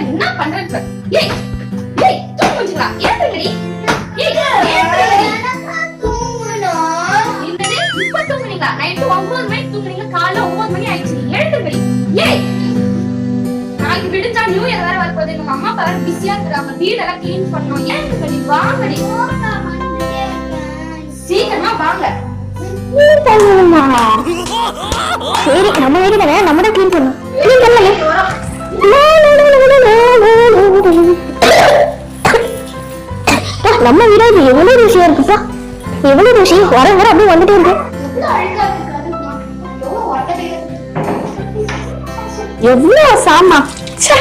என்ன. ஏய் ஏய் தூங்க ஏத்துங்கடி அம்மா பிஸியா இருக்கிறாங்க வீடெல்லாம் க்ளீன் வாங்கடி. சீக்கிரமா வாங்க. சரி நம்ம வீடு தானே. நம்ம தான் க்ளீன் பண்ணணும். க்ளீன் பண்ணலே நம்ம வீடு இது எவ்வளவு ருசியா இருக்குப்பா? எவ்வளவு ருசி? வர வர அப்படியே வந்துட்டே இருக்கு. எவ்வளவு சாமா? ச்சே,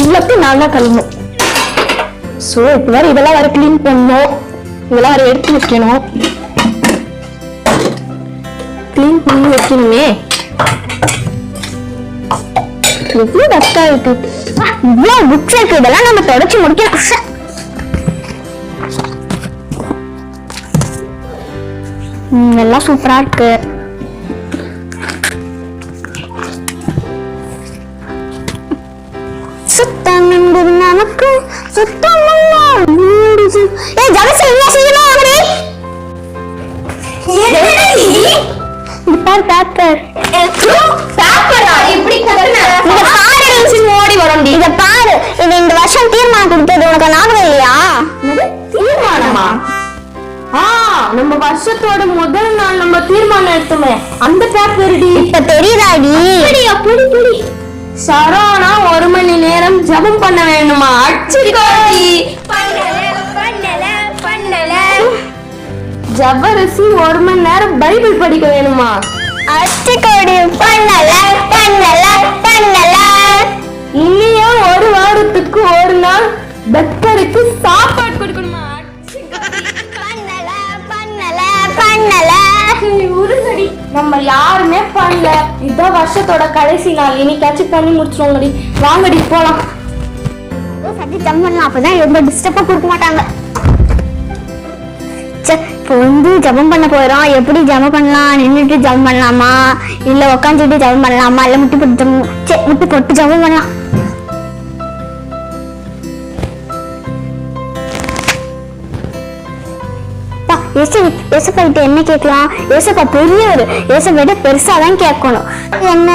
இவ்வளோத்தையும் நான் தான் கழுவணும். ஸோ இப்போ வேற இதெல்லாம் வேற கிளீன் பண்ணணும். இதெல்லாம் வேற எடுத்து வைக்கணும். கிளீன் பண்ணி வைக்கணுமே. டஸ்டா இருக்கு. இவ்வளவு புக்ஸ் இருக்கு. இதெல்லாம் நம்ம தொடச்சு முடிக்கணும். ச்சே. ம், எல்லாம் சூப்பரா இருக்கு. சுத்தம் என்பது நமக்கு சுத்தம் எல்லாம் வீடு சு- ஏய் ஜலசி என்ன செய்யணும் அவரே? பேப்பர் இந்த வருஷம் தீர்மானம் கொடுத்தது உனக்கு ஞாபகம் இல்லையா? தீர்மானமா? ஆ நம்ம வருஷத்தோட முதல் நாள் நம்ம தீர்மானம் எடுத்தோமே. அந்த பேப்பர் டி இப்ப தெரியுதாடி? புடி புடி. சரவணா ஒரு மணி நேரம் ஜெபம் பண்ண வேணுமா? அடிச்சுக்கோடி. ஜபரசி ஒரு மணி நேரம் பைபிள் படிக்க வேணுமா? அச்சுக்கோடி பண்ணல பண்ணல பண்ணல. இன்னியும் ஒரு வாரத்துக்கு ஒரு நாள் பெக்கருக்கு சாப்பாடு கொடுக்கணுமா? பண்ணல பண்ணல பண்ணல. உருங்கடி நம்ம யாருமே பண்ணல. இதான் வருஷத்தோட கடைசி நாள். இன்னைக்காச்சும் பண்ணி முடிச்சிருவோங்கடி வாங்கடி போலாம். சத்தி ஜம் பண்ணலாம். அப்பதான் ரொம்ப டிஸ்டர்பா கொடுக்க மாட்டாங்க. இப்போ வந்து ஜபம் பண்ண போறோம். எப்படி ஜபம் பண்ணலாம்? நின்றுட்டு ஜபம் பண்ணலாமா? இல்ல உட்காந்துட்டு ஜபம் பண்ணலாமா? இல்ல முட்டி போட்டு ஜபம் சே முட்டி போட்டு ஜபம் பண்ணலாம். அப்பா, ஏசு கிட்ட என்ன கேட்கலாம்? ஏசப்பா பெரியவர். ஏசப்பா பெருசா தான் கேட்கணும். என்ன?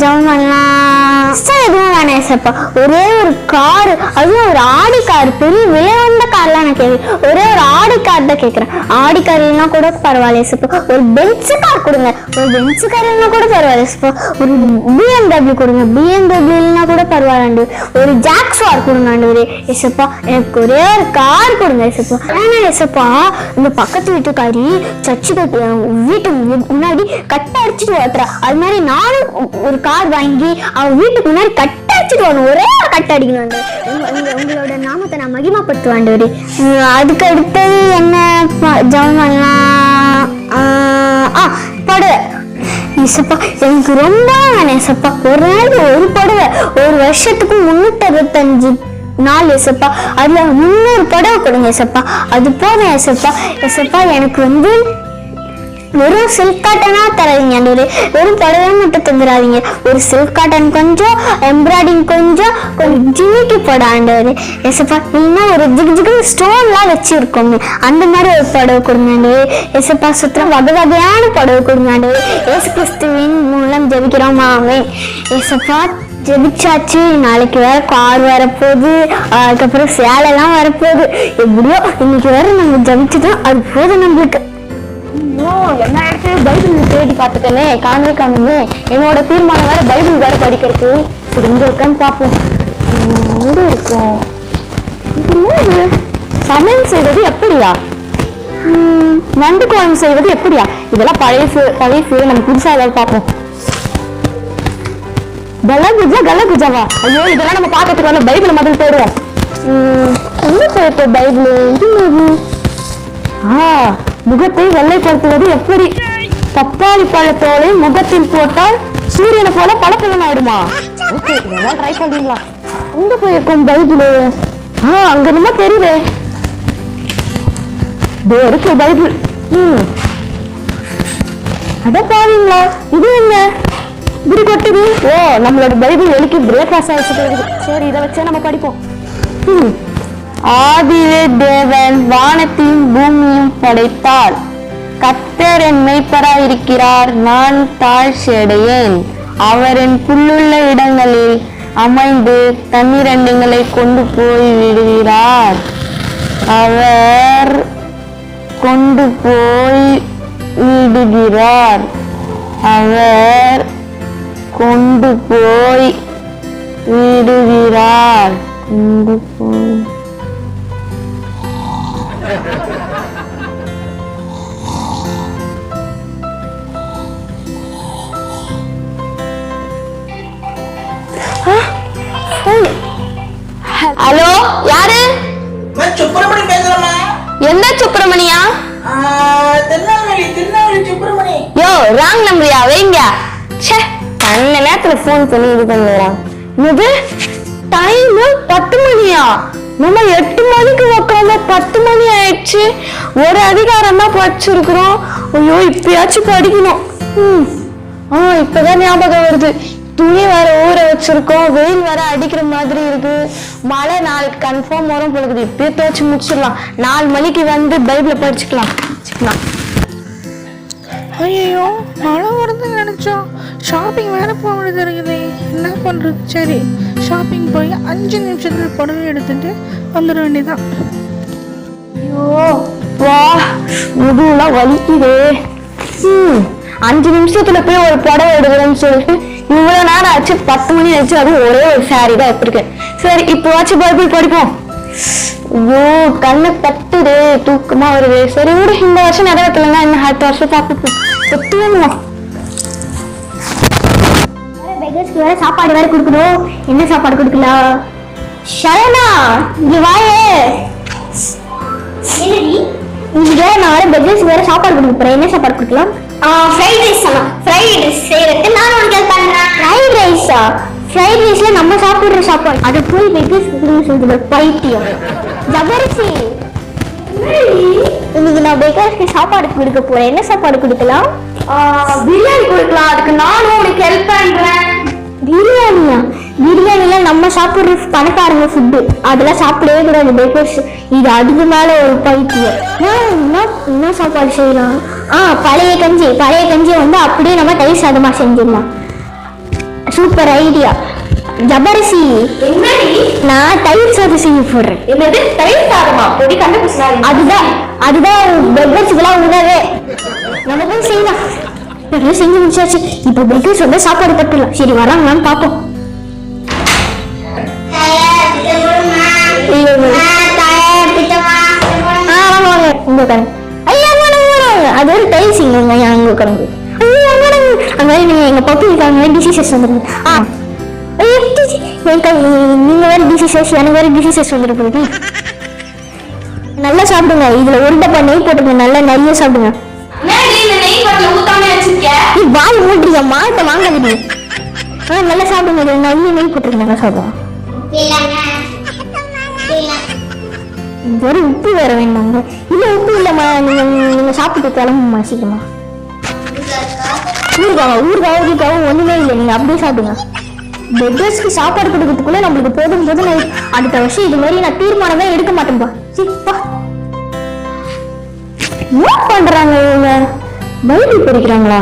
ஜெபம் பண்ணலாம். சார் எதுவும் வேணாம் ஏசப்பா ஒரே ஒரு கார். அதுவும் ஒரு ஆடி கார். பெரிய விலை வந்த கார்லாம் நான் கேட்குறேன் ஒரே ஒரு ஆடி கார் தான் கேட்குறேன். ஆடி கார் இல்லைனா கூட பரவாயில்ல ஏசப்பா ஒரு பென்ஸ் கார் கொடுங்க. ஒரு பென்ஸ் கார் இல்லைனா கூட பரவாயில்ல ஏசப்பா ஒரு பிஎம்டபிள்யூ கொடுங்க. பிஎம்டபிள்யூ இல்லைனா கூட பரவாயில்லாண்டு ஒரு ஜாக்ஸ்வார் கொடுங்க ஆண்டவரே. ஏசப்பா எனக்கு ஒரே ஒரு கார் கொடுங்க ஏசப்பா ஏன்னா ஏசப்பா இந்த பக்கத்து வீட்டுக்காரி சர்ச்சுக்கு வீட்டுக்கு மு- முன்னாடி கட்டை அடிச்சுட்டு ஓட்டுறா அது மாதிரி நானும் ஒரு கார் வாங்கி அவன் வீட்டுக்கு முன்னாடி கட்டை அடிச்சுட்டு வரணும். ஒரே ஒரு கட்டை அடிக்கணும் உங்களோட நாமத்தை நான் மகிமைப்படுத்துவேன் ஆண்டவரே. அதுக்கு அடுத்தது என்ன? ப- பண்ணலாம் ஆஹ், ஆ படுவை. ஏசப்பா எனக்கு ரொம்ப வேணாம் ஏசப்பா ஒரு நாளைக்கு ஒரு புடவை. ஒரு வருஷத்துக்கு முன்னூத்தி அறுபத்தஞ்சு நாள் எசப்பா அதில் முந்நூறு புடவை கொடுங்க எசப்பா அது போதும் எசப்பா எசப்பா எனக்கு வந்து வெறும் சில்க் காட்டனா தராதீங்க. ஒரு வெறும் புடவை மட்டும் தந்துடாதீங்க ஒரு சில்க் காட்டன் கொஞ்சம் எம்ப்ராய்டிங் கொஞ்சம் கொஞ்சம் ஜிமிக்கி போட ஆண்டவர். எசப்பா இன்னும் ஒரு ஜிகு ஜிகு ஸ்டோன்லாம் வச்சுருக்கோங்க. அந்த மாதிரி ஒரு புடவை கொடுங்க ஆண்டவர். எசப்பா சுத்தம் வகை வகையான புடவை கொடுங்க ஆண்டவர். ஏசு கிறிஸ்துவின் மூலம் ஜெபிக்கிறோமா எசப்பா ஜெபிச்சாச்சு. நாளைக்கு வேற கார் வரப்போகுது. அதுக்கப்புறம் சேலைலாம் வரப்போகுது. எப்படியோ இன்னைக்கு வேற நம்ம ஜெபிச்சுட்டோம் அது போதும் நம்மளுக்கு. என்ன ஆயிடுச்சு? பைபிள் தேடி பார்த்துட்டேனே காணவே காணுமே. என்னோட தீர்மானம் வேற பைபிள் வேற படிக்கிறது சரி இங்க இருக்கான்னு பார்ப்போம். எங்க இருக்கும் இது சமையல் செய்வது எப்படியா? நண்டு குழம்பு செய்வது எப்படியா? இதெல்லாம் பழைய பழையசு நம்ம புதுசாக ஏதாவது பார்ப்போம். கலகுஜா கலகுஜாவா? ஐயோ இதெல்லாம் நம்ம பார்க்கறதுக்கு வந்து பைபிள் முதல்ல உம், எங்க போயிட்டு பைபிள்? இது? ஆ முகத்தை வெள்ளைப்படுத்துவது எப்படி? பப்பாளி பழத்தோலை முகத்தில் போட்டால் சூரியனை போல பழப்பழம் ஆயிடுமா ஓகே இதெல்லாம் ட்ரை பண்றீங்களா? எங்க போயிருக்கும் பைபிள்? ஆ அங்க என்னமோ தெரியுது. இதோ இருக்கு பைபிள். ம். அட பாவீங்களா இது என்ன? இப்படி கொட்டுது ஓ நம்மளோட பைபிள் ஒலிக்கு பிரேக்ஃபாஸ்ட் ஆயிடுச்சு சரி இதை வச்சே நம்ம படிப்போம். ம். ஆதியிலே தேவன் வானத்தையும் பூமியும் படைத்தார். கத்தர் என் மெய்ப்பராய் இருக்கிறார் நான் தாழ்ச்சியடையேன். அவர் என் புல்லுள்ள இடங்களில் அமைந்து தண்ணீரண்டுங்களை கொண்டு போய் விடுகிறார். அவர் கொண்டு போய் விடுகிறார். அவர் கொண்டு போய் விடுகிறார். கொண்டு போய். ஹலோ யாரு? சுப்பிரமணி பேசுறேம்மா. எந்த சுப்பிரமணியா? திருநெல்வேலி திருநெல்வேலி சுப்பிரமணி. யோ ராங் நம்பரியா? என்ன நேரத்துல ஃபோன் பண்ணி இது பண்ணுறான். டைம் பத்து மணியா? நம்ம எட்டு மணிக்கு உட்காந்து பத்து மணி ஆயிடுச்சு. ஒரு அதிகாரம் தான் படிச்சிருக்கிறோம். ஐயோ இப்பயாச்சும் படிக்கணும். ம். ஆ இப்பதான் ஞாபகம் வருது. துணி வேற ஊற வச்சிருக்கோம். வெயில் வேற அடிக்கிற மாதிரி இருக்கு. மழை நாளைக்கு கன்ஃபார்ம் வரும் பொழுது இப்பயே துவச்சு முடிச்சிடலாம். நாலு மணிக்கு வந்து பைபிளை படிச்சுக்கலாம். வச்சுக்கலாம். ஐயோ மழை வருதுன்னு நினச்சோம் ஷாப்பிங் வேற போக வேண்டியது இருக்குது. என்ன பண்ணுறது சரி ஷாப்பிங் போய் அஞ்சு நிமிஷத்துல புடவை எடுத்துட்டு வந்துட வேண்டியதான் ஐயோ வா முதுலாம் வலிக்குதே. ம், அஞ்சு நிமிஷத்துல போய் ஒரு புடவை எடுக்கிறேன்னு சொல்லிட்டு இவ்வளவு நேரம் ஆச்சு பத்து மணி ஆச்சு அது ஒரே ஒரு சாரி தான் எடுத்திருக்கேன். சரி இப்போ வாட்சி போய் போய் படிப்போம். ஐயோ கண்ணு தட்டுதே தூக்கமா வருது. சரி விடு இந்த வருஷம் நிறைவேற்றலன்னா என்ன அடுத்த வருஷம் பெகர்ஸ்க்கு வேற சாப்பாடு வேற கொடுக்கணும். என்ன சாப்பாடு கொடுக்கலாம் ஷரணா இங்க வாயே. என்னடி? இங்க நான் வேற பெகர்ஸ்க்கு வேற சாப்பாடு கொடுக்க போறேன். என்ன சாப்பாடு கொடுக்கலாம்? ஃப்ரைட் ரைஸ் சொல்லலாம் ஃப்ரைட் ரைஸ் செய்யறதுக்கு நான் உனக்கு பண்றேன் ஃப்ரைட் ரைஸா ஃப்ரைட் ரைஸ்ல நம்ம சாப்பிடுற சாப்பாடு. அதை போய் பெகர்ஸ்க்கு சொல்றது பைத்தியம். ஜபரிசி இன்னைக்கு நான் பெகர்ஸ்க்கு சாப்பாடு கொடுக்க போறேன். என்ன சாப்பாடு கொடுக்கலாம்? பிரியாணி கொடுக்கலாம். அதுக்கு நானும் உனக்கு ஹெல்ப் பண்றேன். பிரியாணியா? பிரியாணில நம்ம சாப்பிடுற பணக்காரங்க ஃபுட்டு அதெல்லாம் சாப்பிடவே கூடாது பேக்கர்ஸ் இது அதுக்கு மேல ஒரு பைத்தியம். என்ன சாப்பாடு செய்யலாம் ஆ பழைய கஞ்சி. பழைய கஞ்சியை வந்து அப்படியே நம்ம தயிர் சாதமா செஞ்சிடலாம். சூப்பர் ஐடியா ஜபரிசி. நான் தயிர் சாதம் செய்ய போடுறேன் என்னது? தயிர் சாதமா? பொடி கண்டுபிடிச்சாரு அதுதான். அதுதான் பெக்கர்ஸுக்கெல்லாம் உணவே நம்ம போய் செய்யலாம். நிறைய செஞ்சு முடிச்சாச்சு. இப்போ பெக்கர்ஸ் வந்து சாப்பாடு கட்டலாம் சரி வராங்களான்னு பார்ப்போம். அது ஒரு ஐயா அங்க ஐயா, அங்க வாங்க. அங்க வாங்க, நீங்க எங்க பப்பு இருக்காங்க. டிசீசஸ் வந்துருங்க ஆ. ஐயா, டிசி- என் கை- நீங்க வேற டிசீசஸ் எனக்கு வேற டிசீசஸ் வந்துருக்கு நல்லா சாப்பிடுங்க. இதுல ஒரு டப்பா நெய் போட்டுங்க நல்லா நிறைய சாப்பிடுங்க. நீ வாய் மூட்டுறியா மாட்டை வாங்காதீங்க ஆ நல்லா சாப்பிடுங்க. இதுல நிறைய நெய் போட்டுருங்க நல்லா சாப்பிடுங்க. உப்பு வேற வேணுமாங்க இல்ல உப்பு இல்லம்மா. நீங்க நீங்க சாப்பிட்டு கிளம்புமா சீக்கிரமா. ஊறுகாவா ஊறுகாவும் ஊறுகாவும் ஒண்ணுமே இல்லை. நீங்க அப்படியே சாப்பிடுங்க. பெட்டர்ஸ்க்கு சாப்பாடு கொடுக்கறதுக்குள்ள நம்மளுக்கு போதும் போதும் நான் அடுத்த வருஷம் இது மாதிரி நான் தீர்மானமே எடுக்க மாட்டேன்பா என்ன பண்றாங்க இவங்க? பைபிள் படிக்கிறாங்களா?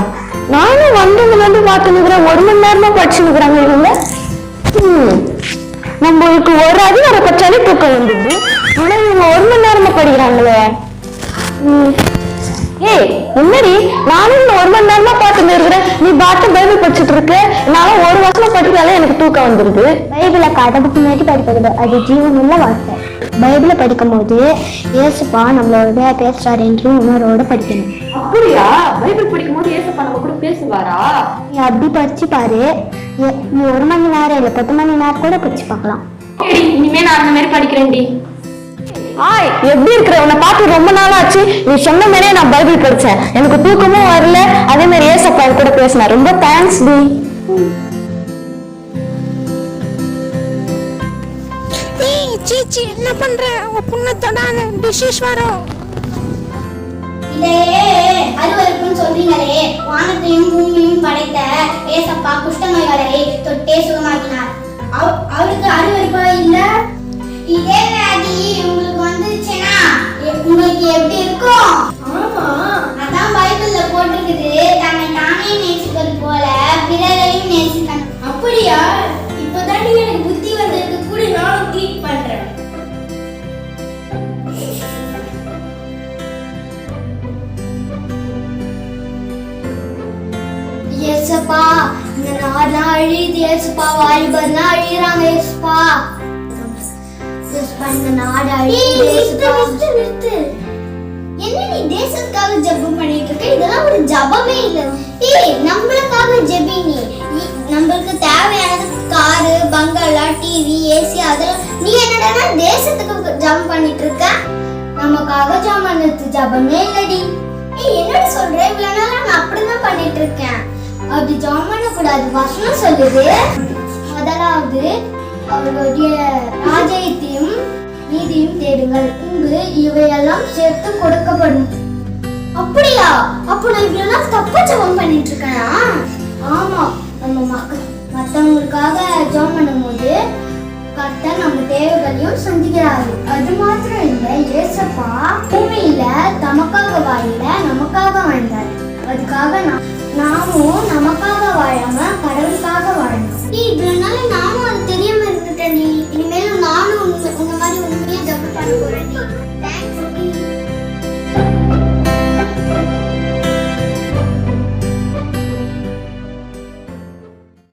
நானும் வந்ததுல இருந்து பார்த்துனுக்குறேன் ஒரு மணி நேரமா படிச்சுனுக்குறாங்க இவங்க. நம்மளுக்கு ஒரு அதிகாரம் பச்சாலே தூக்கம் வந்துடுது. ஆனா இவங்க ஒரு மணி நேரமா படிக்கிறாங்களே. ஏய் முன்னாடி நானும் ஒரு மணி நேரமா பார்த்துட்டு இருக்கிறேன். நீ பாட்டு பைபிள் படிச்சுட்டு இருக்க. நானும் படிச்சாலே எனக்கு தூக்கம் வந்துருது. பைபிளை கதவுக்கு முன்னாடி படிப்பது அது ஜீவனுள்ள வார்த்தை பைபிளை படிக்கும் போது இயேசுப்பா நம்மளோட பேசுறாரு என்று உணர்வோட படிக்கணும். அப்படியா? பைபிள் படிக்கும் போது ஏசப்பா நம்ம கூட பேசுவாரா? நீ அப்படி படிச்சு பாரு. நீ ஒரு மணி நேரம் இல்லை பத்து மணி நேரம் கூட படிச்சு பார்க்கலாம். சரி, இனிமே நான் அந்த மாதிரி படிக்கிறேன்டி. ஹாய் எப்படி இருக்கிற? உன்னை பார்த்து ரொம்ப நாள் ஆச்சு நீ சொன்ன மாதிரியே நான் பைபிள் படிச்சேன். எனக்கு தூக்கமும் வரல. அதே மாதிரி ஏசப்பா கூட பேசினேன் ரொம்ப தேங்க்ஸ் டி. பண்ற? உங்க பொண்ணை தொடாத. டிஷஸ் வரும் வானத்தையும் படைத்த ஏசப்பா தொட்டே சுகமாக்கினார். அவருக்கு அருவருப்பா இல்ல? இதே வியாதி உங்களுக்கு உங்களுக்கு எப்படி இருக்கும்? ஆமா. அதான் பைபிள்ல போட்டிருக்குது. தன்னை தானே நேசிப்பது போல பிறரையும் நேசிக்கணும். அப்படியா? ஏசப்பா இந்த நாடுலாம் அழியுது ஏசப்பா வாலிபர்லாம் அழியுறாங்க ஏசப்பா ஏசப்பா இந்த நாடு அழியுது ஏசப்பா நிறுத்து நிறுத்து என்ன நீ தேசத்துக்காக ஜெபம் பண்ணிட்டு இருக்க இதெல்லாம் ஒரு ஜெபமே இல்ல ஏய் நம்மளுக்காக ஜெபி நீ நம்மளுக்கு தேவையானது காரு பங்களா டிவி ஏசி அதெல்லாம் நீ என்னடா தேசத்துக்கு ஜெபம் பண்ணிட்டு இருக்க நமக்காக ஜெபம் பண்ணது ஜெபமே இல்லடி ஏய் என்னடி சொல்ற இவ்வளவு நாளா நான் அப்படிதான் பண்ணிட்டு இருக்கேன் அப்படி ஜாம் பண்ணக்கூடாது வசனம் சொல்லுது. முதலாவது அவருடைய ராஜ்யத்தையும் நீதியும் தேடுங்கள். இங்கு இவையெல்லாம் சேர்த்து கொடுக்கப்படும். அப்படியா? அப்போ நான் இவ்வளவு தப்பு ஜபம் பண்ணிட்டு இருக்கேனா ஆமா நம்ம மக்கள் மற்றவங்களுக்காக ஜபம் பண்ணும்போது கர்த்தர் நம்ம தேவைகளையும் சந்திக்கிறாரு. அது மாத்திரம் இல்லை ஏசப்பா பூமியில தமக்காக வாயில நமக்காக வாழ்ந்தார். அதுக்காக நான் நாமும் நமக்காக வாழாம கடவுளுக்காக வாழணும். ஏய், இவ்வளவு நாள் நானும் அது தெரியாம இருந்துட்டேன் நீ. இனிமேலும் நானும் உங்க மாதிரி உண்மையா ஜெபம் பண்ண போறேன்